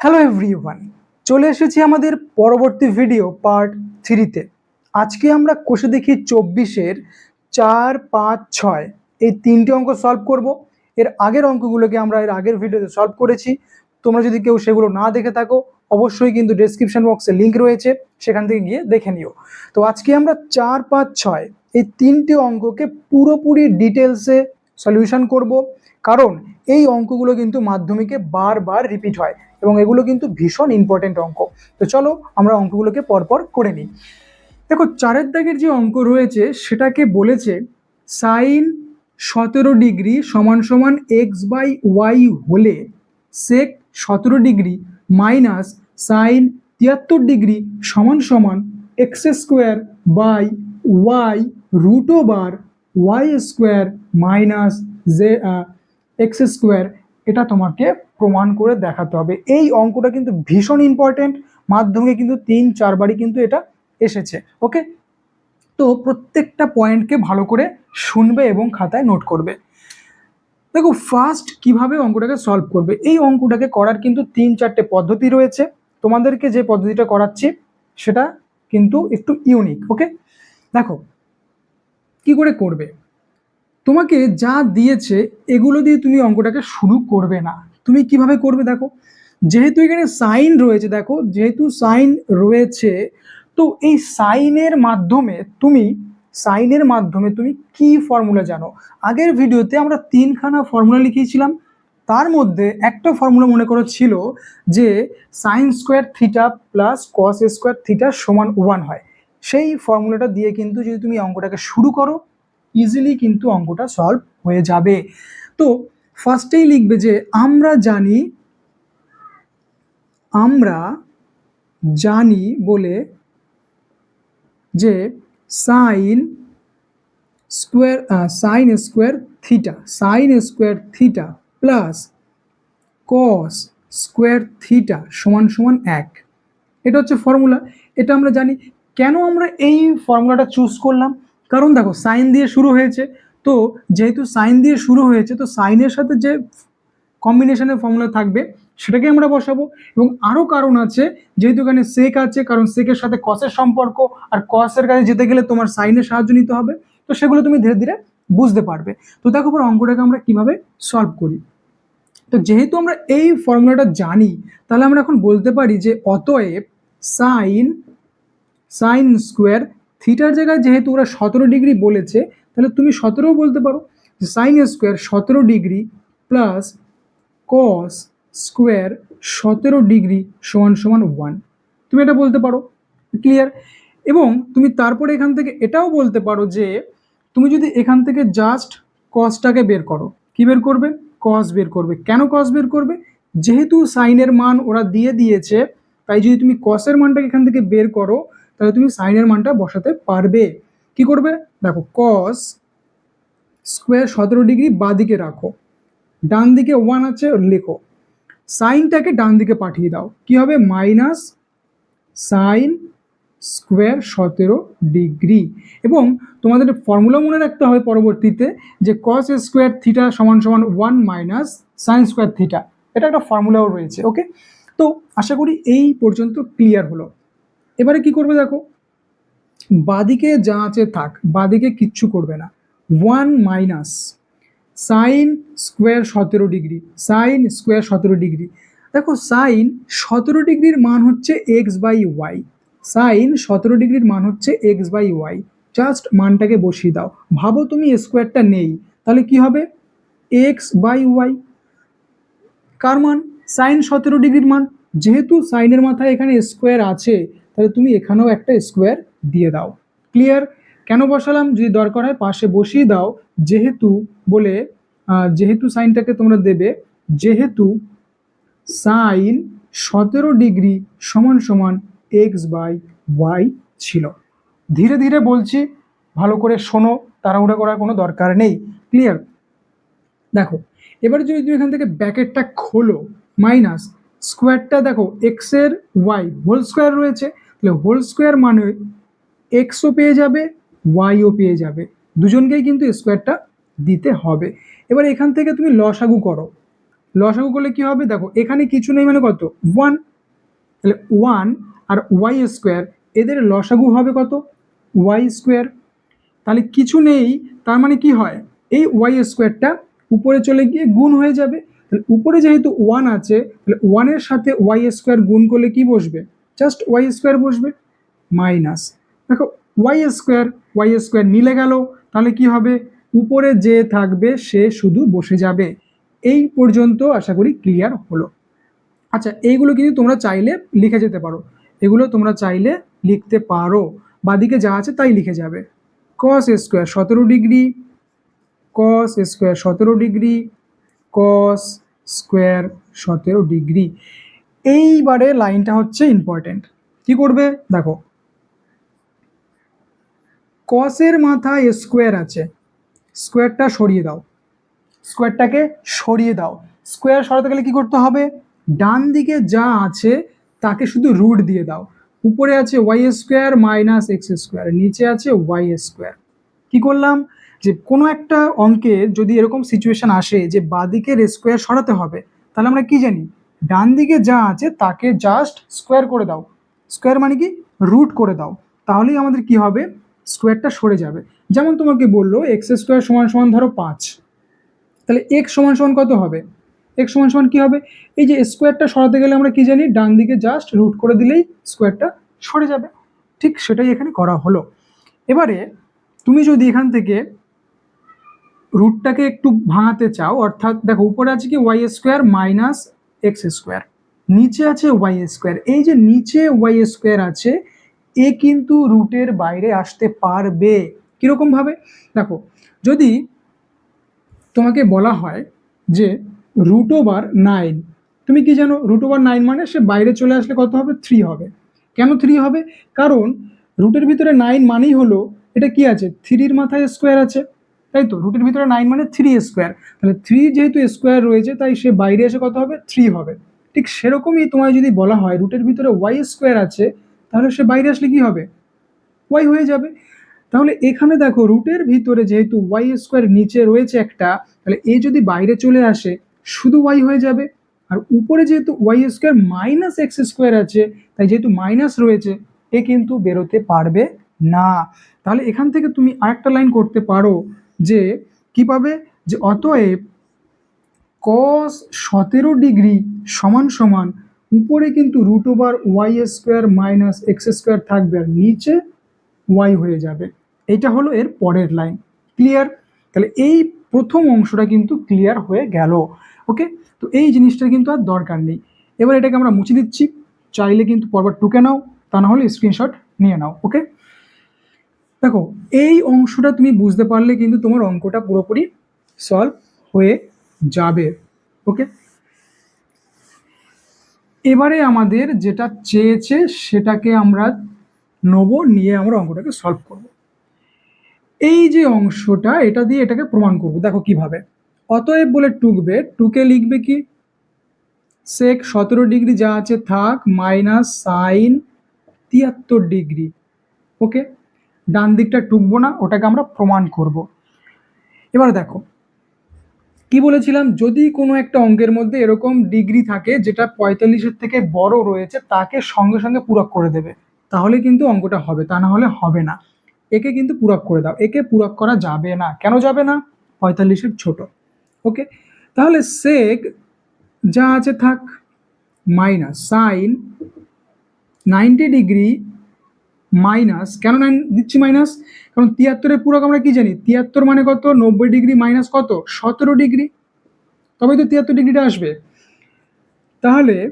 Hello everyone চলে এসেছি আমাদের পরবর্তী ভিডিও পার্ট থ্রিতে আজকে আমরা কষে দেখি চব্বিশের চার, পাঁচ, ছয়। এই তিনটি অঙ্ক সলভ করব। এর আগের অঙ্কগুলোকে আমরা এর আগের ভিডিওতে সলভ করেছি। তোমরা যদি কেউ সেগুলো না দেখে থাকো, অবশ্যই কিন্তু ডেসক্রিপশন বক্সে লিঙ্ক রয়েছে, সেখান থেকে গিয়ে দেখে নিও। তো আজকে আমরা চার, পাঁচ, ছয়, এই তিনটি অঙ্ককে পুরোপুরি ডিটেলসে সলিউশন করব। কারণ এই অঙ্কগুলো কিন্তু মাধ্যমিকে বারবার রিপিট হয়। এবং এগুলো কিন্তু ভীষণ ইম্পর্টেন্ট অঙ্ক। তো চলো আমরা অঙ্কগুলোকে পরপর করে নিই। দেখো, চারের দাগের যে অঙ্ক রয়েছে, সেটাকে বলেছে সাইন সতেরো ডিগ্রি সমান সমান এক্স বাই ওয়াই হলে সেক সতেরো ডিগ্রি মাইনাস সাইন তিয়াত্তর ডিগ্রি সমান সমান x square by y root over y square minus J x square এটা তোমাকে প্রমাণ করে দেখাতে হবে। এই অঙ্কটা কিন্তু ভীষণ ইম্পর্টেন্ট মাধ্যমে কিন্তু তিন, চারবারই কিন্তু এটা এসেছে ওকে তো প্রত্যেকটা পয়েন্টকে ভালো করে শুনবে এবং খাতায় নোট করবে। দেখো ফার্স্ট কীভাবে অঙ্কটাকে সলভ করবে? এই অঙ্কটাকে করার কিন্তু তিন, চারটে পদ্ধতি রয়েছে। তোমাদেরকে যে পদ্ধতিটা করাচ্ছি, সেটা কিন্তু একটু ইউনিক ওকে দেখো, কি করে করবে? তোমাকে যা দিয়েছে, এগুলো দিয়ে তুমি অঙ্কটাকে শুরু করবে না। তুমি কীভাবে করবে দেখো? যেহেতু এখানে সাইন রয়েছে, দেখো, যেহেতু সাইন রয়েছে, তো এই সাইনের মাধ্যমে তুমি, সাইনের মাধ্যমে তুমি কি ফর্মুলা জানো? আগের ভিডিওতে আমরা তিনখানা ফর্মুলা লিখিয়েছিলাম। তার মধ্যে একটা ফর্মুলা মনে করো ছিল যে sine square theta plus cos square theta সমান ওয়ান হয়। সেই ফর্মুলাটা দিয়ে কিন্তু যদি তুমি অঙ্কটাকে শুরু করো ইজিলি কিন্তু অঙ্কটা সলভ হয়ে যাবে। তো ফার্স্টেই লিখবে যে, আমরা জানি আমরা জানি বলে যে sine square sine square theta sine square theta plus cos square theta সমান সমান এক। এটা হচ্ছে ফর্মুলা এটা আমরা জানি। কেন আমরা এই ফর্মুলাটা চুজ করলাম? কারণ দেখো, সাইন দিয়ে শুরু হয়েছে। তো যেহেতু সাইন দিয়ে শুরু হয়েছে, তো সাইনের সাথে যে কম্বিনেশনের ফর্মুলা থাকবে, সেটাকে আমরা বসাবো। এবং আরও কারণ আছে, যেহেতু এখানে সেক আছে, কারণ সেকের সাথে কসের সম্পর্ক, আর কসের কাছে যেতে গেলে তোমার সাইনের সাহায্য নিতে হবে। তো সেগুলো তুমি ধীরে ধীরে বুঝতে পারবে। তো দেখো পর অঙ্কটাকে আমরা কীভাবে সলভ করি। তো যেহেতু আমরা এই ফর্মুলাটা জানি, তাহলে আমরা এখন বলতে পারি যে অতএব সাইন সাইন স্কোয়ার থিটার জায়গায় যেহেতু ওরা সতেরো ডিগ্রি বলেছে, তাহলে তুমি সতেরোও বলতে পারো যে সাইন স্কোয়ার সতেরো ডিগ্রি প্লাস কস স্কোয়ার সতেরো ডিগ্রি সমান সমান ওয়ান তুমি এটা বলতে পারো ক্লিয়ার এবং তুমি তারপরে এখান থেকে এটাও বলতে পারো যে তুমি যদি এখান থেকে জাস্ট কসটাকে বের করো, কি বের করবে? কস বের করবে। কেন কস বের করবে? যেহেতু সাইনের মান ওরা দিয়ে দিয়েছে, তাই যদি তুমি কসের মানটাকে এখান থেকে বের করো তাহলে তুমি সাইনের মানটা বসাতে পারবে। কি করবে? দেখো কস স্কোয়ার সতেরো ডিগ্রি বাদিকে রাখো। ডান দিকে ওয়ান আছে, লেখো। সাইনটাকে ডান দিকে পাঠিয়ে দাও। কি হবে? মাইনাস সাইন স্কোয়ার সতেরো ডিগ্রি। এবং তোমাদের ফর্মুলা মনে রাখতে হবে পরবর্তীতে যে কস স্কোয়ার থিটা সমান সমান one minus sine square theta এটা একটা ফর্মুলাও রয়েছে ওকে তো আশা করি এই পর্যন্ত ক্লিয়ার হলো। এবারে কি করবে দেখো? বাদিকে যা আছে থাক, বাদিকে কিচ্ছু করবে না। ওয়ান মাইনাস সাইন স্কোয়ার সতেরো ডিগ্রি, সাইন স্কোয়ার সতেরো ডিগ্রি। দেখো, সাইন সতেরো ডিগ্রির মান হচ্ছে এক্স বাই ওয়াই সাইন সতেরো ডিগ্রির মান হচ্ছে এক্স বাই ওয়াই জাস্ট মানটাকে বসিয়ে দাও। ভাবো তুমি স্কোয়ারটা নেই, তাহলে কি হবে? এক্স বাই ওয়াই কার মান? সাইন সতেরো ডিগ্রির মান। যেহেতু সাইনের মাথায় এখানে স্কোয়ার আছে তাহলে তুমি এখানেও একটা স্কোয়ার দিয়ে দাও। ক্লিয়ার কেন বসালাম? যদি দরকার হয় পাশে বসিয়ে দাও। যেহেতু বলে যেহেতু সাইনটাকে তোমরা দেবে, যেহেতু সাইন সতেরো ডিগ্রি সমান সমান এক্স বাই ওয়াই ছিল। ধীরে ধীরে বলছি, ভালো করে শোনো, তাড়াহুড়া করার কোনো দরকার নেই। ক্লিয়ার দেখো, এবারে যদি তুমি এখান থেকে ব্যাকেটটা খোলো মাইনাস স্কোয়ারটা দেখো এক্সের ওয়াই হোল স্কোয়ার রয়েছে। তাহলে হোল স্কোয়ার মানে এক্সও পেয়ে যাবে ওয়াইও পেয়ে যাবে। দুজনকেই কিন্তু স্কোয়ারটা দিতে হবে। এবার এখান থেকে তুমি লসাগু করো। লসাগু করলে কি হবে? দেখো, এখানে কিছু নেই মানে কত? ওয়ান তাহলে ওয়ান আর ওয়াই স্কোয়ার এদের লসাগু হবে কত? ওয়াই স্কোয়ার তাহলে কিছু নেই, তার মানে কি হয়? এই ওয়াই স্কোয়ারটা উপরে চলে গিয়ে গুণ হয়ে যাবে। তাহলে উপরে যেহেতু ওয়ান আছে, তাহলে ওয়ানের সাথে ওয়াই স্কোয়ার গুণ করলে কি বসবে? জাস্ট ওয়াই স্কোয়ার বসবে মাইনাস। দেখো, ওয়াই স্কোয়ার ওয়াই স্কোয়ার মিলে গেল, তাহলে কি হবে? উপরে যে থাকবে, সে শুধু বসে যাবে। এই পর্যন্ত আশা করি ক্লিয়ার হলো। আচ্ছা এইগুলো কিন্তু তোমরা চাইলে লিখে যেতে পারো। এগুলো তোমরা চাইলে লিখতে পারো। বাদিকে যা আছে তাই লিখে যাবে। কস স্কোয়ার সতেরো ডিগ্রি কস স্কোয়ার সতেরো ডিগ্রি কস স্কোয়ার সতেরো ডিগ্রি। এইবারে লাইনটা হচ্ছে ইম্পর্টেন্ট কি করবে? দেখো। কসের মাথায় স্কোয়ার আছে। স্কোয়ারটা সরিয়ে দাও। স্কোয়ারটাকে সরিয়ে দাও। স্কোয়ার সরাতে গেলে কি করতে হবে? ডান দিকে যা আছে, তাকে শুধু রুট দিয়ে দাও। উপরে আছে y square minus x square নিচে আছে ওয়াই স্কোয়ার কি করলাম? যে কোনো একটা অঙ্কে যদি এরকম সিচুয়েশন আসে যে বাদিকের স্কোয়ার সরাতে হবে, তাহলে আমরা কি জানি? ডান দিকে যা আছে তাকে জাস্ট স্কোয়ার করে দাও। স্কোয়ার মানে কি? রুট করে দাও। তাহলেই আমাদের কি হবে? স্কোয়ারটা সরে যাবে। যেমন তোমাকে বলল এক্স স্কোয়ার সমান সমান ধরো পাঁচ। তাহলে এক্স সমান সমান কত হবে? এক্স সমান সমান কী হবে? এই যে স্কোয়ারটা সরাতে গেলে আমরা কি জানি? ডান দিকে জাস্ট রুট করে দিলেই স্কোয়ারটা সরে যাবে। ঠিক সেটাই এখানে করা হলো। এবারে তুমি যদি এখান থেকে রুটটাকে একটু ভাঙাতে চাও, অর্থাৎ দেখো, উপরে আছে কি? Y square minus x square নিচে আছে ওয়াই স্কোয়ার এই যে নিচে ওয়াই স্কোয়ার আছে, এ কিন্তু রুটের বাইরে আসতে পারবে। কীরকমভাবে দেখো, যদি তোমাকে বলা হয় যে রুট ওভার নাইন তুমি কি জানো রুট ওভার নাইন মানে সে বাইরে চলে আসলে কত হবে? থ্রি হবে। কেন থ্রি হবে? কারণ রুটের ভিতরে নাইন মানেই হলো, এটা কি আছে? থ্রির মাথায় স্কোয়ার আছে। তাই তো? রুটের ভিতরে নাইন মানে থ্রি স্কোয়ার তাহলে থ্রি যেহেতু স্কোয়ার রয়েছে, তাই সে বাইরে এসে কত হবে? থ্রি হবে। ঠিক সেরকমই তোমায় যদি বলা হয় রুটের ভিতরে ওয়াই স্কোয়ার আছে, তাহলে সে বাইরে আসলে কি হবে? ওয়াই হয়ে যাবে। তাহলে এখানে দেখো রুটের ভিতরে যেহেতু ওয়াই স্কোয়ার নিচে রয়েছে একটা, তাহলে এ যদি বাইরে চলে আসে, শুধু ওয়াই হয়ে যাবে। আর উপরে যেহেতু y square minus x square আছে, তাই যেহেতু মাইনাস রয়েছে, এ কিন্তু বেরোতে পারবে না। তাহলে এখান থেকে তুমি আরেকটা লাইন করতে পারো। যে কীভাবে যে অতএব কস সতেরো ডিগ্রি সমান সমান উপরে কিন্তু root over y square minus x square থাকবে আর নিচে ওয়াই হয়ে যাবে। এটা হলো এর পরের লাইন ক্লিয়ার তাহলে এই প্রথম অংশটা কিন্তু ক্লিয়ার হয়ে গেল। ওকে তো এই জিনিসটা কিন্তু আর দরকার নেই। এবার এটাকে আমরা মুছে দিচ্ছি। চাইলে কিন্তু পরবার টুকে নাও। তা না হলে স্ক্রিনশট নিয়ে নাও। ওকে দেখো, এই অংশটা তুমি বুঝতে পারলে কিন্তু তোমার অঙ্কটা পুরোপুরি সলভ হয়ে যাবে ওকে এবারে আমাদের যেটা চেয়েছে সেটাকে আমরা নেব, নিয়ে আমরা অঙ্কটাকে সলভ করব। এই যে অংশটা, এটা দিয়ে এটাকে প্রমাণ করব, দেখো কীভাবে। অতএব বলে টুকবে, টুকে লিখবে কি? সেক সতেরো ডিগ্রি যা আছে থাক মাইনাস সাইন তিয়াত্তর ডিগ্রি ওকে ডান দিকটা টুকবো না, ওটাকে আমরা প্রমাণ করব। এবার দেখো, কি বলেছিলাম? যদি কোনো একটা অঙ্কের মধ্যে এরকম ডিগ্রি থাকে যেটা পঁয়তাল্লিশের থেকে বড় রয়েছে, তাকে সঙ্গে সঙ্গে পূরক করে দেবে। তাহলে কিন্তু অঙ্কটা হবে, তা না হলে হবে না। একে কিন্তু পূরক করে দাও, একে পূরক করা যাবে না। কেন যাবে না? পঁয়তাল্লিশের ছোট। ওকে? তাহলে সেক যা আছে থাক minus sine ninety degree minus, কেন নাইন দিচ্ছি মাইনাস? কারণ তিয়াত্তরের পূরক আমরা কি জানি? তিয়াত্তর মানে কত? নব্বই ডিগ্রি মাইনাস কত? সতেরো ডিগ্রি। তবে তো তিয়াত্তর ডিগ্রিটা আসবে। তাহলে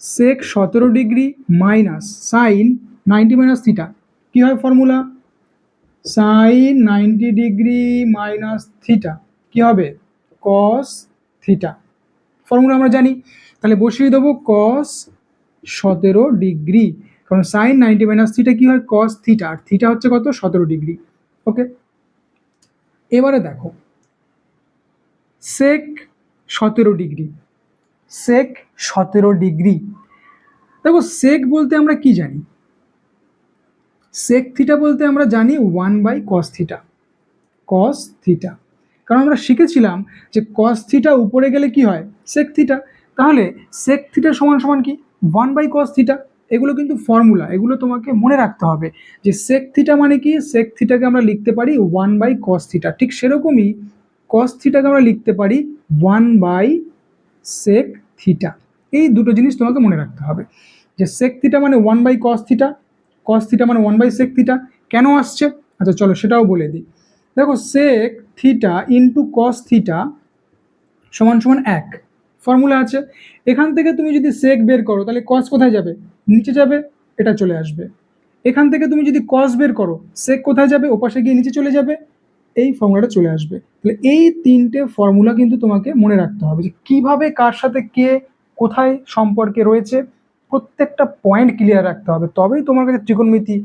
সেক সতেরো degree minus sine ninety minus theta. কী হয় formula? Sine ninety degree minus theta. কী হবে? Cos theta. ফর্মুলা আমরা জানি। তাহলে বসিয়ে দেবো কস সতেরো ডিগ্রি। কারণ সাইন নাইনটি মাইনাস থিটা কী হয়? কস থিটা আর থিটা হচ্ছে কত? সতেরো ডিগ্রি। ওকে এবারে দেখো। সেক সতেরো ডিগ্রি। সেক সতেরো ডিগ্রি। দেখো সেক বলতে আমরা কি জানি? সেক থিটা বলতে আমরা জানি one by cos theta cos theta কারণ আমরা শিখেছিলাম যে কস থিটা উপরে গেলে কি হয়? সেক থিটা তাহলে সেক থিটা সমান সমান কি? ওয়ান বাই কস থিটা এগুলো কিন্তু ফর্মুলা এগুলো তোমাকে মনে রাখতে হবে যে সেক থিটা মানে কি? সেক থিটাকে আমরা লিখতে পারি ওয়ান বাই কস থিটা ঠিক সেরকমই কস থিটাকে আমরা লিখতে পারি ওয়ান বাই সেক থিটা এই দুটো জিনিস তোমাকে মনে রাখতে হবে যে সেক থিটা মানে one by cos theta cos theta মানে ওয়ান বাই সেক থিটা কেন আসছে? আচ্ছা চলো সেটাও বলে দিই। দেখো sec theta into cos theta সমান সমান এক। ফর্মুলা আছে। এখান থেকে তুমি যদি সেক বের করো, তাহলে কস কোথায় যাবে? নিচে যাবে, এটা চলে আসবে। এখান থেকে তুমি যদি কস বের করো সেক কোথায় যাবে? ওপাশে গিয়ে নিচে চলে যাবে, এই ফর্মুলাটা চলে আসবে। তাহলে এই তিনটে ফর্মুলা কিন্তু তোমাকে মনে রাখতে হবে যে কীভাবে কার সাথে কে কোথায় সম্পর্কে রয়েছে, প্রত্যেকটা পয়েন্ট ক্লিয়ার রাখতে হবে। তবেই তোমার কাছে ত্রিকোণমিতি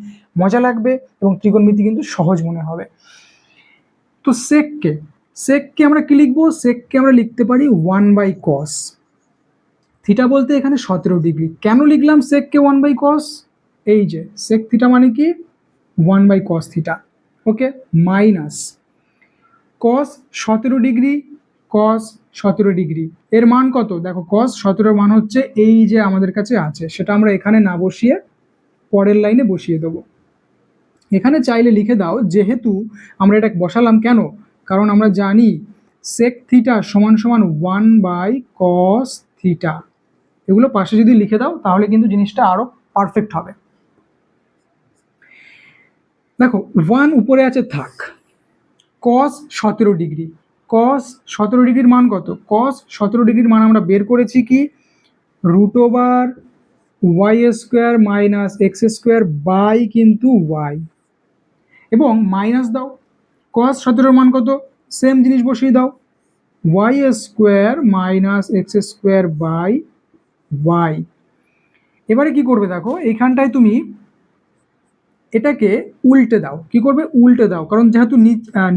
মজা লাগবে এবং ত্রিকোণমিতি কিন্তু সহজ মনে হবে। তো সেককে সেককে আমরা কি লিখব? সেককে আমরা লিখতে পারি ওয়ান বাই কস। থিটা বলতে এখানে সতেরো ডিগ্রি। কেন লিখলাম সেককে ওয়ান বাই কস? এই যে, সেক থিটা মানে কি? One by cos theta. Okay, minus cos সতেরো ডিগ্রি, কস সতেরো ডিগ্রি। এর মান কত? দেখো, কস সতেরোর মান হচ্ছে এই যে আমাদের কাছে আছে। সেটা আমরা এখানে না বসিয়ে পরের লাইনে বসিয়ে দেবো। এখানে চাইলে লিখে দাও, যেহেতু আমরা এটা বসালাম কেন? কারণ আমরা জানি সেক থিটা সমান সমান ওয়ান বাই কস থিটা এগুলো পাশে যদি লিখে দাও, তাহলে কিন্তু জিনিসটা আরও পারফেক্ট হবে। দেখো ওয়ান উপরে আছে থাক। কস সতেরো ডিগ্রি। কস সতেরো ডিগ্রির মান কত? কস সতেরো ডিগ্রির মান আমরা বের করেছি কি? Root over y square minus x square by কিন্তু ওয়াই এবং মাইনাস দাও। কস সতেরোর মান কত? সেম জিনিস বসিয়ে দাও। Y square minus x square by y এবারে কি করবে দেখো, এইখানটায় তুমি এটাকে উল্টে দাও। কি করবে? উল্টে দাও। কারণ যেহেতু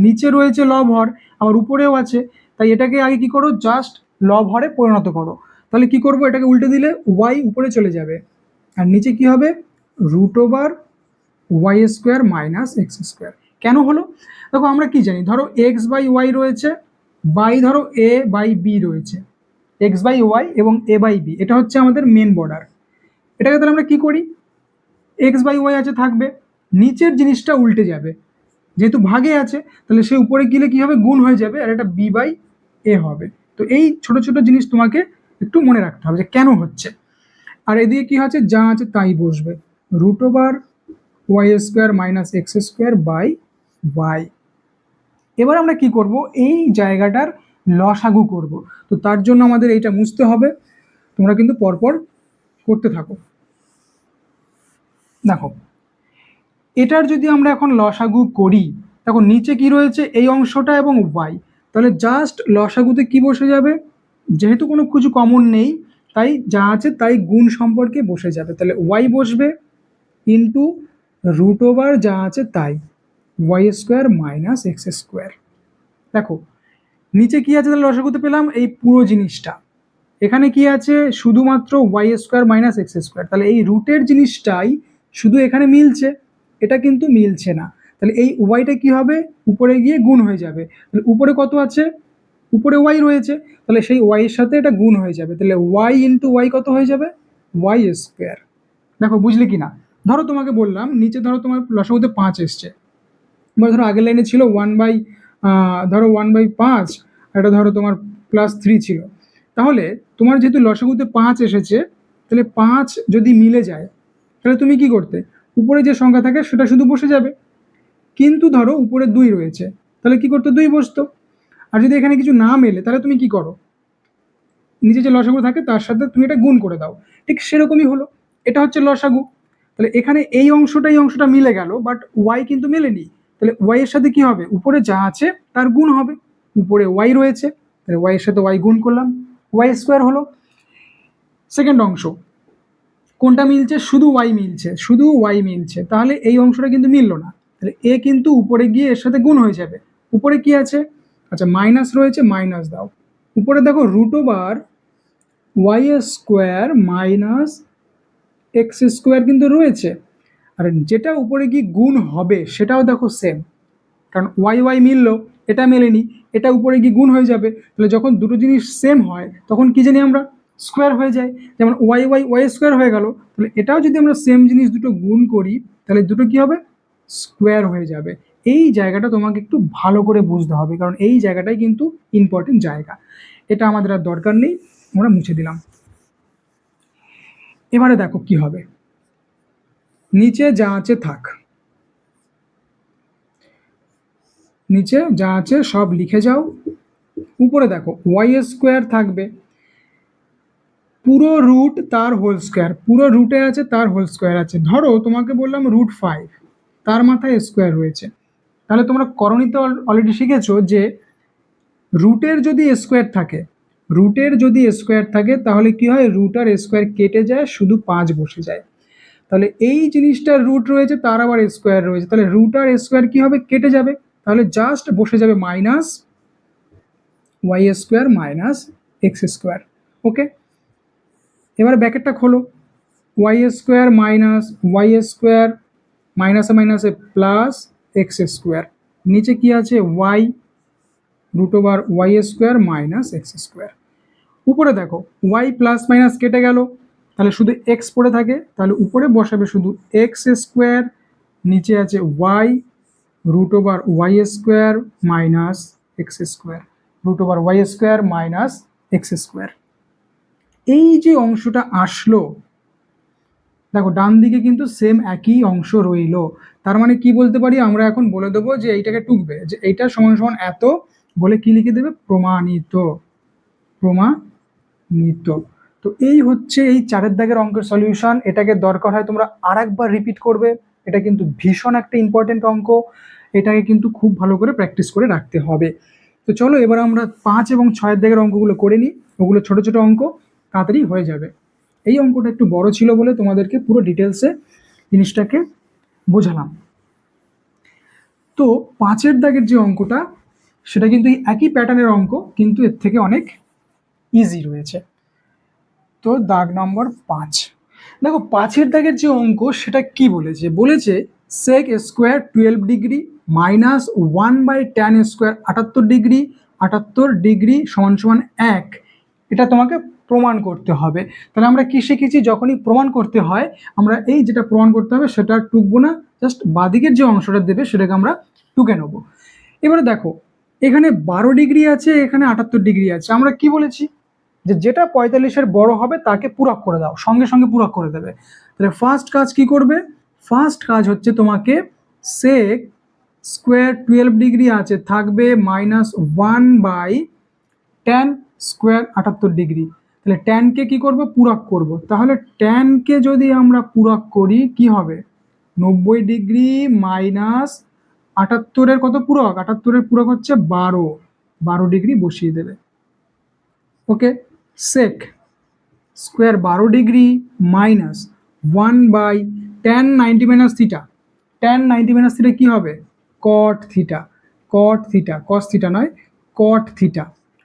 নিচে রয়েছে লব হর, আবার উপরেও আছে, তাই এটাকে আগে কি করো? জাস্ট লব হরে পরিণত করো। তাহলে কি করব? এটাকে উল্টে দিলে ওয়াই উপরে চলে যাবে। আর নিচে কি হবে? Root over y square minus x square কেন হলো? দেখো আমরা কি জানি? ধরো এক্স বাই ওয়াই রয়েছে বাই ধরো এ বাই বি রয়েছে। এক্স বাই ওয়াই এবং এ বাই বি এটা হচ্ছে আমাদের মেন বর্ডার এটাকে তাহলে আমরা কি করি? এক্স বাই ওয়াই আছে থাকবে, নিচের জিনিসটা উল্টে যাবে। যেহেতু ভাগে আছে, তাহলে সে উপরে গেলে কি হবে? গুণ হয়ে যাবে, আর এটা বি বাই এ হবে। তো এই ছোট ছোট জিনিস তোমাকে একটু মনে রাখতে হবে যে কেন হচ্ছে। আর এদিকে কি হচ্ছে যা আছে তাই বসবে। Root over y square minus x square by y এবার আমরা কি করব? এই জায়গাটার লসাগু করব। তো তার জন্য আমাদের এইটা মুছতে হবে। তোমরা কিন্তু পরপর করতে থাকো। দেখো, এটার যদি আমরা এখন লসাগু করি, দেখো নিচে কি রয়েছে? এই অংশটা এবং ওয়াই তাহলে জাস্ট লসাগুতে কি বসে যাবে? যেহেতু কোনো কিছু কমন নেই, তাই যা আছে তাই গুণ সম্পর্কে বসে যাবে। তাহলে ওয়াই বসবে ইন্টু রুট ওভার যা আছে তাই। Y square minus x square দেখো, নিচে কি আছে তাহলে লসাগুতে পেলাম? এই পুরো জিনিসটা। এখানে কি আছে? শুধুমাত্র y square minus x square তাহলে এই রুটের জিনিসটাই শুধু এখানে মিলছে, এটা কিন্তু মিলছে না। তাহলে এই ওয়াইটা কি হবে? উপরে গিয়ে গুণ হয়ে যাবে। তাহলে উপরে কত আছে? উপরে ওয়াই রয়েছে। তাহলে সেই ওয়াইয়ের সাথে এটা গুণ হয়ে যাবে। তাহলে ওয়াই ইন্টু ওয়াই কত হয়ে যাবে? ওয়াই স্কোয়ার দেখো, বুঝলে কি না ধরো তোমাকে বললাম, নিচে ধরো তোমার লসাগুতে পাঁচ এসছে। এবার ধরো আগের লাইনে ছিল ওয়ান বাই ধরো ওয়ান বাই পাঁচ এটা ধরো তোমার প্লাস থ্রি ছিল। তাহলে তোমার যেহেতু লসাগুতে পাঁচ এসেছে, তাহলে পাঁচ যদি মিলে যায়, তাহলে তুমি কি করতে? উপরে যে সংখ্যা থাকে সেটা শুধু বসে যাবে। কিন্তু ধরো উপরে দুই রয়েছে, তাহলে কি করতে? দুই বসতো। আর যদি এখানে কিছু না মেলে, তাহলে তুমি কি করো? নিচে যে লসাগু থাকে, তার সাথে তুমি এটা গুণ করে দাও। ঠিক সেরকমই হলো। এটা হচ্ছে লসাগু। তাহলে এখানে এই অংশটা এই অংশটা মিলে গেল বাট ওয়াই কিন্তু মেলেনি। তাহলে ওয়াই এর সাথে কি হবে? উপরে যা আছে তার গুণ হবে। উপরে ওয়াই রয়েছে, তাহলে ওয়াই এর সাথে ওয়াই গুণ করলাম। ওয়াই স্কোয়ার হলো সেকেন্ড অংশ। কোনটা মিলছে? শুধু ওয়াই মিলছে, শুধু ওয়াই মিলছে। তাহলে এই অংশটা কিন্তু মিললো না। তাহলে এ কিন্তু উপরে গিয়ে এর সাথে গুণ হয়ে যাবে। উপরে কি আছে? আচ্ছা মাইনাস রয়েছে মাইনাস দাও। উপরে দেখো root over y square minus x square কিন্তু রয়েছে। আর যেটা উপরে গিয়ে গুণ হবে সেটাও দেখো সেম কারণ ওয়াই ওয়াই মিললো, এটা মেলেনি, এটা উপরে গিয়ে গুণ হয়ে যাবে। তাহলে যখন দুটো জিনিস সেম হয়, তখন কী জানি আমরা স্কোয়ার হয়ে যায় যেমন ওয়াই ওয়াই ওয়াই স্কোয়ার হয়ে গেল, তাহলে এটাও যদি আমরা সেম জিনিস দুটো গুণ করি, তাহলে দুটো কি হবে? স্কোয়ার হয়ে যাবে। এই জায়গাটা তোমাকে একটু ভালো করে বুঝতে হবে, কারণ এই জায়গাটাই কিন্তু ইম্পর্টেন্ট জায়গা। এটা আমাদের আর দরকার নেই, আমরা মুছে দিলাম। এবারে দেখো কি হবে। নিচে যা আছে থাক। নিচে যা আছে সব লিখে যাও। উপরে দেখো ওয়াই স্কোয়ার থাকবে। পুরো রুট তার হোল স্কোয়ার পুরো রুটে আছে, তার হোল স্কোয়ার আছে। ধরো, তোমাকে বললাম রুট ফাইভ তার মাথায় স্কোয়ার রয়েছে। তাহলে তোমরা করণীতে অলরেডি শিখেছো যে রুটের যদি স্কোয়ার থাকে রুটের যদি স্কোয়ার থাকে, তাহলে কি হয়? রুট আর স্কোয়ার কেটে যায়, শুধু পাঁচ বসে যায়। তাহলে এই জিনিসটার রুট রয়েছে, তার আবার স্কোয়ার রয়েছে। তাহলে রুট আর স্কোয়ার কি হবে? কেটে যাবে। তাহলে জাস্ট বসে যাবে minus y square minus x square okay এবার ব্যাকেটটা খোলো। Y square minus y square মাইনাসে মাইনাসে প্লাস এক্স স্কোয়ার নিচে কি আছে? Y root over y square minus x square উপরে দেখো ওয়াই প্লাস মাইনাস কেটে গেল। তাহলে শুধু এক্স পড়ে থাকে, তাহলে উপরে বসাবে শুধু এক্স স্কোয়ার নিচে আছে y root over y square minus x square root over y square minus x square এই যে অংশটা আসলো, দেখো ডান দিকে কিন্তু সেম একই অংশ রইল। তার মানে কি বলতে পারি? আমরা এখন বলে দেবো যে এইটাকে টুকবে, যে এইটা সমান সমান এত বলে কি লিখে দেবে? প্রমাণিত প্রমাণিত। তো এই হচ্ছে এই চারের দাগের অঙ্কের সলিউশন এটাকে দরকার হয় তোমরা আর একবার রিপিট করবে। এটা কিন্তু ভীষণ একটা ইম্পর্টেন্ট অঙ্ক। এটাকে কিন্তু খুব ভালো করে প্র্যাকটিস করে রাখতে হবে। তো চলো এবার আমরা পাঁচ এবং ছয়ের দাগের অঙ্কগুলো করে নিই। ওগুলো ছোট ছোট অঙ্ক, তাড়াতাড়ি হয়ে যাবে। এই অঙ্কটা একটু বড় ছিল বলে তোমাদেরকে পুরো ডিটেলসে জিনিসটাকে বোঝালাম। তো পাঁচের দাগের যে অঙ্কটা, সেটা কিন্তু একই প্যাটার্নের অঙ্ক, কিন্তু এর থেকে অনেক ইজি রয়েছে। তো দাগ নম্বর পাঁচ। দেখো, পাঁচের দাগের যে অঙ্ক, সেটা কি বলেছে? বলেছে sec square twelve degree minus one by tan square আটাত্তর ডিগ্রি আটাত্তর ডিগ্রি সমান সমান এক। এটা তোমাকে প্রমাণ করতে হবে। তাহলে আমরা কি শিখেছি? যখনই প্রমাণ করতে হয়, আমরা এই যেটা প্রমাণ করতে হবে, সেটা টুকবো না। জাস্ট বাদিকের যে অংশটা দেবে, সেটাকে আমরা টুকে নেব। এবারে দেখো, এখানে বারো ডিগ্রি আছে, এখানে আটাত্তর ডিগ্রি আছে। আমরা কি বলেছি? যে যেটা পঁয়তাল্লিশের বড় হবে তাকে পূরক করে দাও, সঙ্গে সঙ্গে পূরক করে দেবে। তাহলে ফার্স্ট কাজ কি করবে? ফার্স্ট কাজ হচ্ছে তোমাকে সেক স্কোয়ার টুয়েলভ ডিগ্রি আছে, থাকবে minus one by tan square আটাত্তর ডিগ্রি তাহলে ট্যানকে কি করব? পূরক করব। তাহলে ট্যানকে যদি আমরা পূরক করি, কি হবে? নব্বই ডিগ্রি মাইনাস আটাত্তরের কত পূরক আটাত্তরের পূরক হচ্ছে বারো। বারো ডিগ্রি বসিয়ে দেবে। ওকে সেক স্কোয়ার বারো degree minus one by tan ninety minus theta tan ninety minus theta কী হবে? Cot theta cot theta cos theta নয় cot theta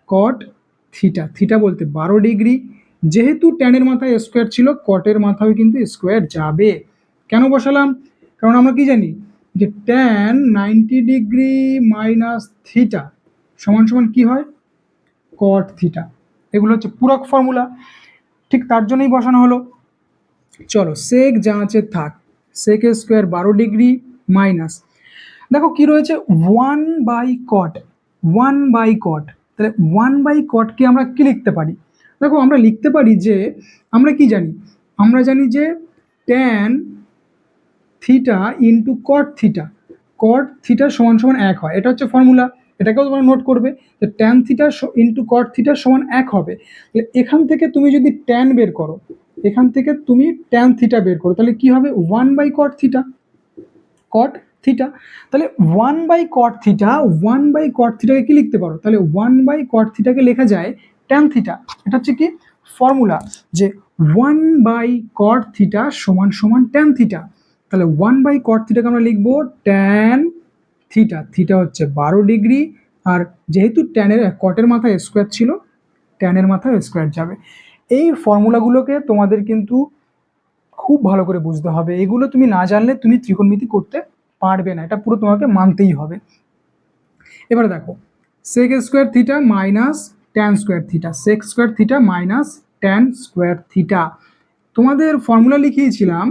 cot theta theta বলতে বারো ডিগ্রি। যেহেতু ট্যানের মাথায় স্কোয়ার ছিল কটের মাথায় কিন্তু স্কোয়ার যাবে। কেন বসালাম? কারণ আমরা কি জানি? যে tan ninety degree minus theta সমান সমান কি হয়? কট থিটা এগুলো হচ্ছে পূরক ফর্মুলা। ঠিক তার জন্যই বসানো হলো। চলো সেক যা আছে থাক। সেক স্কোয়ার বারো ডিগ্রি মাইনাস দেখো কি রয়েছে? One by cot one by cot তাহলে ওয়ান বাই কটকে আমরা কি লিখতে পারি? দেখো, আমরা লিখতে পারি যে, আমরা কি জানি? আমরা জানি যে tan theta into cot theta cot theta সমান সমান এক হয়। এটা হচ্ছে ফর্মুলা এটাকেও তোমরা নোট করবে যে tan theta into cot theta সমান এক হবে। তাহলে এখান থেকে তুমি যদি ট্যান বের করো, এখান থেকে তুমি ট্যান থিটা বের করো, তাহলে কি হবে? One by cot theta cot theta তাহলে one by cot theta one by cot থিটাকে কি লিখতে পারো? তাহলে ওয়ান বাই কট থিটাকে লেখা যায় ট্যান থিটা এটা হচ্ছে কি? ফর্মুলা যে ওয়ান বাই কট থিটা সমান সমান ট্যান থিটা তাহলে ওয়ান বাই কট থিটাকে আমরা লিখব ট্যান থিটা থিটা হচ্ছে বারো ডিগ্রি, আর যেহেতু ট্যানের কটের মাথায় স্কোয়ার ছিল ট্যানের মাথায় স্কোয়ার যাবে। এই ফর্মুলাগুলোকে তোমাদের কিন্তু খুব ভালো করে বুঝতে হবে। এগুলো তুমি না জানলে তুমি ত্রিকোণমিতি করতে পারবে না। এটা পুরো তোমাকে মানতেই হবে। এবারে দেখো sec square theta minus tan square theta sec square theta minus tan square theta তোমাদের ফর্মুলা লিখিয়েছিলাম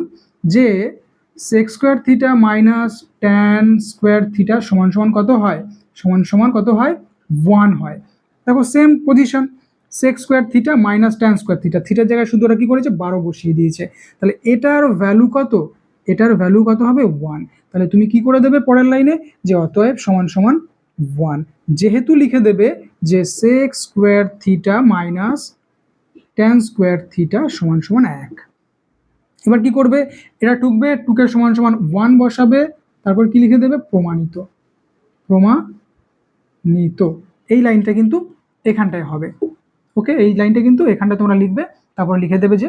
যে sec square theta minus tan square theta সমান সমান কত হয়? সমান সমান কত হয়? ওয়ান হয়। দেখো same position sec square theta minus tan square theta থিটার জায়গায় শুধু ওরা কী করেছে? বারো বসিয়ে দিয়েছে। তাহলে এটার ভ্যালু কত? এটার ভ্যালু কত হবে? ওয়ান তাহলে তুমি কি করে দেবে পরের লাইনে যে অতএব সমান সমান ওয়ান যেহেতু লিখে দেবে যে sec square theta minus tan square theta সমান সমান এক। এবার কি করবে? এটা টুকবে, টুকের সমান সমান ওয়ান বসাবে, তারপর কি লিখে দেবে? প্রমাণিত। প্রমাণিত। এই লাইনটা কিন্তু এখানটায় হবে। ওকে? এই লাইনটা কিন্তু এখানটায় তোমরা লিখবে, তারপর লিখে দেবে যে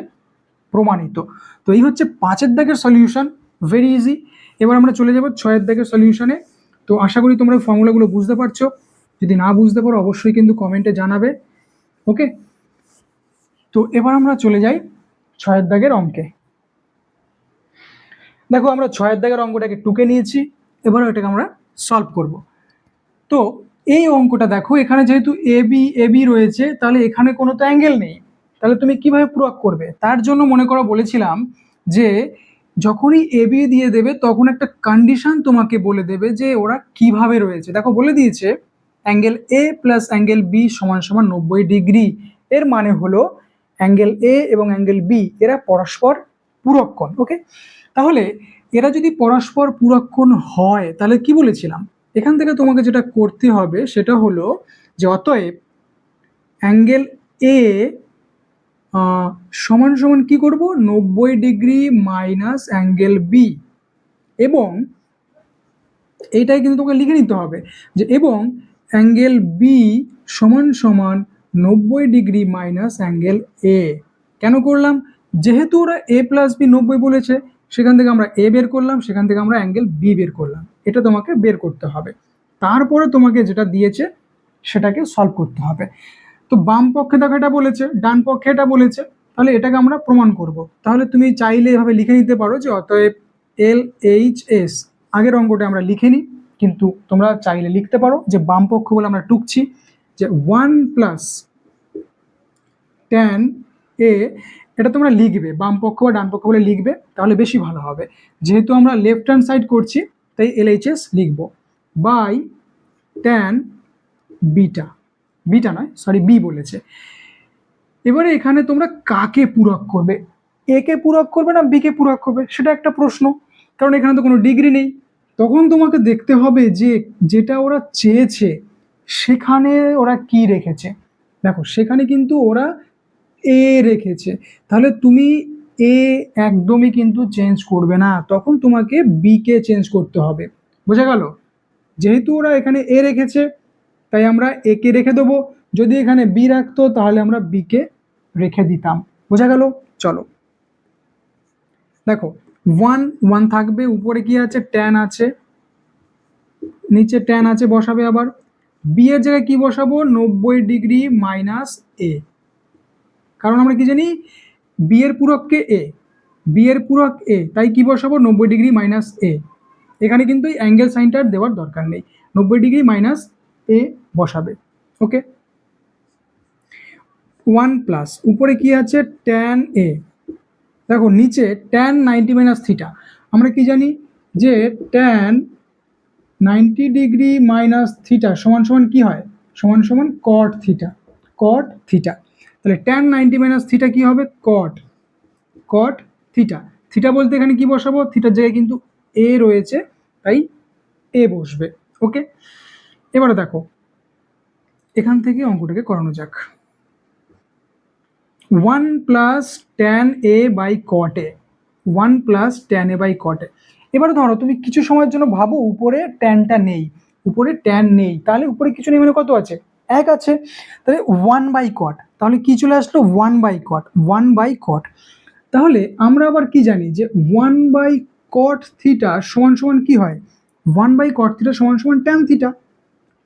প্রমাণিত। তো এই হচ্ছে পাঁচের দাগের সলিউশন ভেরি ইজি এবার আমরা চলে যাব ছয়ের দাগের সলিউশনে তো আশা করি তোমরা ফর্মুলাগুলো বুঝতে পারছ। যদি না বুঝতে পারো, অবশ্যই কিন্তু কমেন্টে জানাবে। ওকে? তো এবার আমরা চলে যাই ছয়ের দাগের অঙ্কে। দেখো আমরা ছয়ের দাগের অঙ্কটাকে টুকে নিয়েছি এবার এটাকে আমরা সলভ করব। তো এই অঙ্কটা দেখো, এখানে যেহেতু এ বি এ বি রয়েছে, তাহলে এখানে কোনো তো অ্যাঙ্গেল নেই। তাহলে তুমি কীভাবে প্রয়োগ করবে? তার জন্য মনে করো বলেছিলাম যে যখনই এ বি দিয়ে দেবে, তখন একটা কন্ডিশন তোমাকে বলে দেবে যে ওরা কীভাবে রয়েছে। দেখো বলে দিয়েছে angle A plus angle B সমান সমান নব্বই ডিগ্রি। এর মানে হলো অ্যাঙ্গেল এ এবং অ্যাঙ্গেল বি এরা পরস্পর পূরককোণ ওকে তাহলে এরা যদি পরস্পর পূরককোণ হয়, তাহলে কি বলেছিলাম? এখান থেকে তোমাকে যেটা করতে হবে সেটা হলো যে অতএব অ্যাঙ্গেল এ সমান সমান কি করব? নব্বই ডিগ্রি মাইনাস অ্যাঙ্গেল বি এবং এইটাই কিন্তু তোকে লিখে নিতে হবে যে এবং অ্যাঙ্গেল বি সমান সমান নব্বই ডিগ্রি মাইনাস অ্যাঙ্গেল এ কেন করলাম? যেহেতু ওরা এ প্লাস বি নব্বই বলেছে সেখান থেকে আমরা এ বের করলাম, সেখান থেকে আমরা অ্যাঙ্গেল বি বের করলাম। এটা তোমাকে বের করতে হবে। তারপরে তোমাকে যেটা দিয়েছে, সেটাকে সলভ করতে হবে। তো বাম পক্ষে দেখো এটা বলেছে, ডান পক্ষে এটা বলেছে, তাহলে এটাকে আমরা প্রমাণ করব। তাহলে তুমি চাইলে এভাবে লিখে নিতে পারো যে অতএব এল এইচ এস আগের অঙ্কটা আমরা লিখে নিই, কিন্তু তোমরা চাইলে লিখতে পারো যে বাম পক্ষ বলে আমরা টুকছি যে ওয়ান প্লাস ট্যান এ এটা তোমরা লিখবে, বাম পক্ষ বা ডান পক্ষ বলে লিখবে, তাহলে বেশি ভালো হবে। যেহেতু আমরা লেফট হ্যান্ড সাইড করছি, তাই এলএইচএস লিখব। বাই ট্যান বিটা বিটা নয় সরি বি বলেছে। এবারে এখানে তোমরা কাকে পূরক করবে? এ কে পূরক করবে না বি কে পূরক করবে? সেটা একটা প্রশ্ন, কারণ এখানে তো কোনো ডিগ্রি নেই। তখন তোমাকে দেখতে হবে যে যেটা ওরা চেয়েছে, সেখানে ওরা কি রেখেছে? দেখো, সেখানে কিন্তু ওরা এ রেখেছে। তাহলে তুমি এ একদমই কিন্তু চেঞ্জ করবে না। তখন তোমাকে বি কে চেঞ্জ করতে হবে। বোঝা গেল? যেহেতু ওরা এখানে এ রেখেছে, তাই আমরা এ কে রেখে দেবো। যদি এখানে বি রাখতো, তাহলে আমরা বি কে রেখে দিতাম। বোঝা গেল? চলো। দেখো ওয়ান ওয়ান থাকবে। উপরে কি আছে? ট্যান আছে। নিচে ট্যান আছে, বসাবে আবার। বি এর জায়গায় কি বসাবো? নব্বই ডিগ্রি মাইনাস এ কারণ আমরা কি জানি? বি এর পূরককে এ বি এর পূরক এ তাই কি বসাবো? নব্বই ডিগ্রি মাইনাস এ এখানে কিন্তু এই অ্যাঙ্গেল সাইনটা দেওয়ার দরকার নেই। নব্বই ডিগ্রি মাইনাস এ বসাবে। ওকে? One plus. উপরে কি আছে? ট্যান এ দেখো, নিচে ট্যান নাইনটি মাইনাস থিটা। আমরা কি জানি যে tan ninety degree minus theta সমান সমান কি হয়? সমান সমান কট থিটা। Cot theta. তাহলে ট্যান নাইনটি মাইনাস থিটা কী হবে? কট কট থিটা থিটা বলতে এখানে কি বসাবো? থিটার জায়গায় কিন্তু এ রয়েছে, তাই এ বসবে ওকে এবারে দেখো, এখান থেকে অঙ্কটাকে করানো যাক। One plus tan A by cot A one plus tan A by cot A এবারে ধরো, তুমি কিছু সময়ের জন্য ভাবো, উপরে ট্যানটা নেই, উপরে ট্যান নেই, তাহলে উপরে কিছু নেই মানে কত আছে? এক আছে, তাহলে ওয়ান বাই কট তাহলে কি চলে আসলো? One by cot one by cot তাহলে আমরা আবার কি জানি যে ওয়ান বাই কট থিটা সমান সমান কি হয়? ওয়ান বাই কট থিটা সমান সমান ট্যান থিটা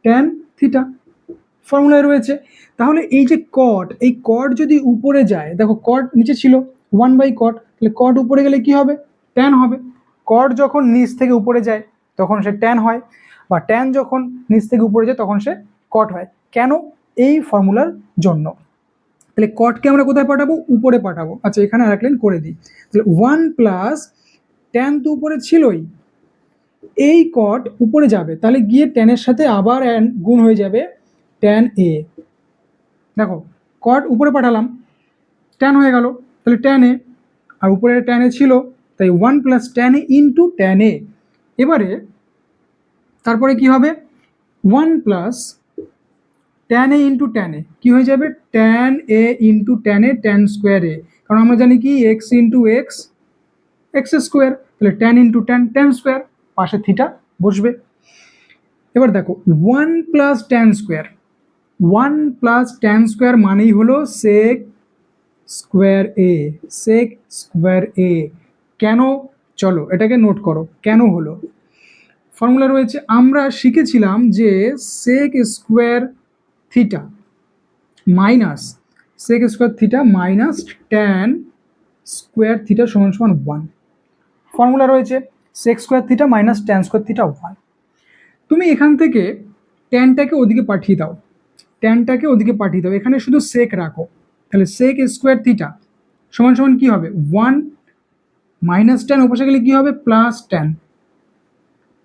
ট্যান থিটা ফর্মুলায় রয়েছে। তাহলে এই যে কট এই কট যদি উপরে যায়, দেখো কট নিচে ছিল ওয়ান বাই কট তাহলে কট উপরে গেলে কি হবে? ট্যান হবে। কট যখন নিচ থেকে উপরে যায়, তখন সে ট্যান হয়। বা ট্যান যখন নিচ থেকে উপরে যায়, তখন সে কট হয়। কেন? এই ফর্মুলার জন্য। তাহলে কটকে আমরা কোথায় পাঠাবো? উপরে পাঠাবো। আচ্ছা এখানে আরেক লাইন করে দিই। তাহলে ওয়ান প্লাস ট্যান তো উপরে ছিলই। এই কট উপরে যাবে। তাহলে গিয়ে ট্যানের সাথে আবার গুণ হয়ে যাবে ট্যান এ দেখো কট উপরে পাঠালাম। ট্যান হয়ে গেল। তাহলে ট্যান এ আর উপরে ট্যান এ ছিল। তাই one plus tan A into tan A এবারে তারপরে কি হবে? One plus tan A into tan A কী হয়ে যাবে? Tan A into tan A tan square A কারণ আমরা জানি কি? X into x x square তাহলে tan into tan tan square পাশে থিটা বসবে। এবার দেখো one plus tan square one plus tan square মানেই হলো সেক স্কোয়ার এ সেক স্কোয়ার এ কেন? চলো, এটাকে নোট করো। কেন হলো? ফর্মুলা রয়েছে, আমরা শিখেছিলাম যে sec square theta minus sec square theta minus tan square theta সমান সমান ওয়ান ফর্মুলা রয়েছে sec square theta minus tan square theta one তুমি এখান থেকে ট্যানটাকে ওদিকে পাঠিয়ে দাও। ট্যানটাকে ওদিকে পাঠিয়ে দাও। এখানে শুধু সেক রাখো। তাহলে সেক স্কোয়ার থিটা সমান সমান কী হবে? ওয়ান মাইনাস ট্যান ওপাশে গেলে কী হবে? Plus tan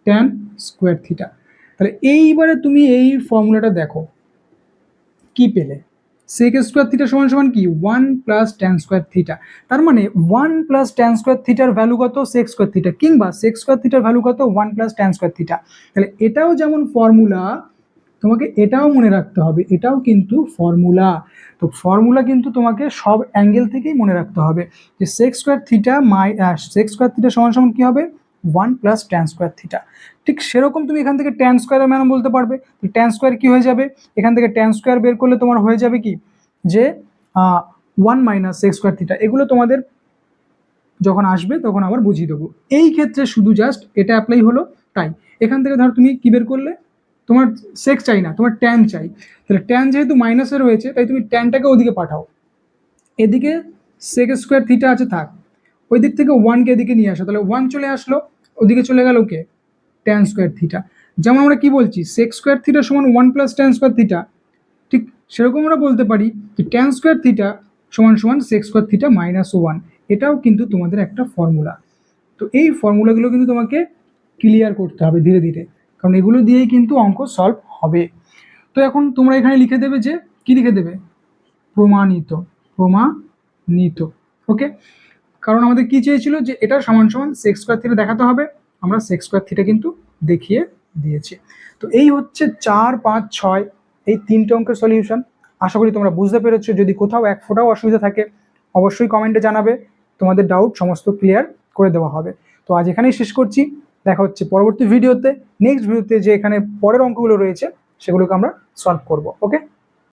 tan square theta তাহলে এইবারে তুমি এই ফর্মুলাটা দেখো। কি পেলে? সেক স্কোয়ার থিটা সমান সমান কি? One plus tan square theta তার মানে ওয়ান প্লাস ট্যান স্কোয়ার থিটার ভ্যালু কত? সেক স্কোয়ার থিটা কিংবা সেক স্কোয়ার থিটার ভ্যালু কত? One plus tan square theta তাহলে এটাও যেমন ফর্মুলা তোমাকে এটাও মনে রাখতে হবে। এটাও কিন্তু ফর্মুলা তো ফর্মুলা কিন্তু তোমাকে সব অ্যাঙ্গেল থেকেই মনে রাখতে হবে। যে sec square theta my sec square theta সমান সমান কী হবে? One plus tan square theta ঠিক সেরকম তুমি এখান থেকে ট্যান স্কোয়ারের ম্যান বলতে পারবে। ট্যান স্কোয়ার কী হয়ে যাবে? এখান থেকে ট্যান স্কোয়ার বের করলে তোমার হয়ে যাবে কি? যে one minus sec square theta এগুলো তোমাদের যখন আসবে তখন আবার বুঝিয়ে দেবো। এই ক্ষেত্রে শুধু জাস্ট এটা অ্যাপ্লাই হলো, তাই। এখান থেকে ধর তুমি কী বের করলে? তোমার সেক্স চাই না, তোমার ট্যান চাই। তাহলে ট্যান যেহেতু মাইনাসে রয়েছে, তাই তুমি ট্যানটাকে ওদিকে পাঠাও। এদিকে সেক স্কোয়ার থিটা আছে থাক। ওই দিক থেকে ওয়ানকে এদিকে নিয়ে আসো। তাহলে ওয়ান চলে আসলো, ওদিকে চলে গেল কে? ট্যান স্কোয়ার থিটা যেমন আমরা কি বলছি সেক্স স্কোয়ার থিটা সমান one plus tan square theta ঠিক সেরকম আমরা বলতে পারি যে ট্যান স্কোয়ার থিটা সমান সমান sec square theta minus one এটাও কিন্তু তোমাদের একটা ফর্মুলা তো এই ফর্মুলাগুলো কিন্তু তোমাকে ক্লিয়ার করতে হবে ধীরে ধীরে। কারণ এগুলো দিয়েই কিন্তু অঙ্ক সলভ হবে। তো এখন তোমরা এখানে লিখে দেবে যে, কি লিখে দেবে? প্রমাণিত প্রমাণিত। ওকে কারণ আমাদের কি চেয়েছিল যে এটা সমান সমান সেক্স স্কোয়ার থিটা দেখাতে হবে। আমরা সেক্স স্কোয়ার থিটা কিন্তু দেখিয়ে দিয়েছি। তো এই হচ্ছে চার, পাঁচ, ছয়, এই তিনটে অঙ্কের সলিউশন আশা করি তোমরা বুঝতে পেরেছ। যদি কোথাও এক ফোটাও অসুবিধা থাকে, অবশ্যই কমেন্টে জানাবে। তোমাদের ডাউট সমস্ত ক্লিয়ার করে দেওয়া হবে। তো আজ এখানেই শেষ করছি। দেখা হচ্ছে পরবর্তী ভিডিওতে নেক্সট ভিডিওতে যে এখানে পরের অঙ্কগুলো রয়েছে, সেগুলোকে আমরা সলভ করব। ওকে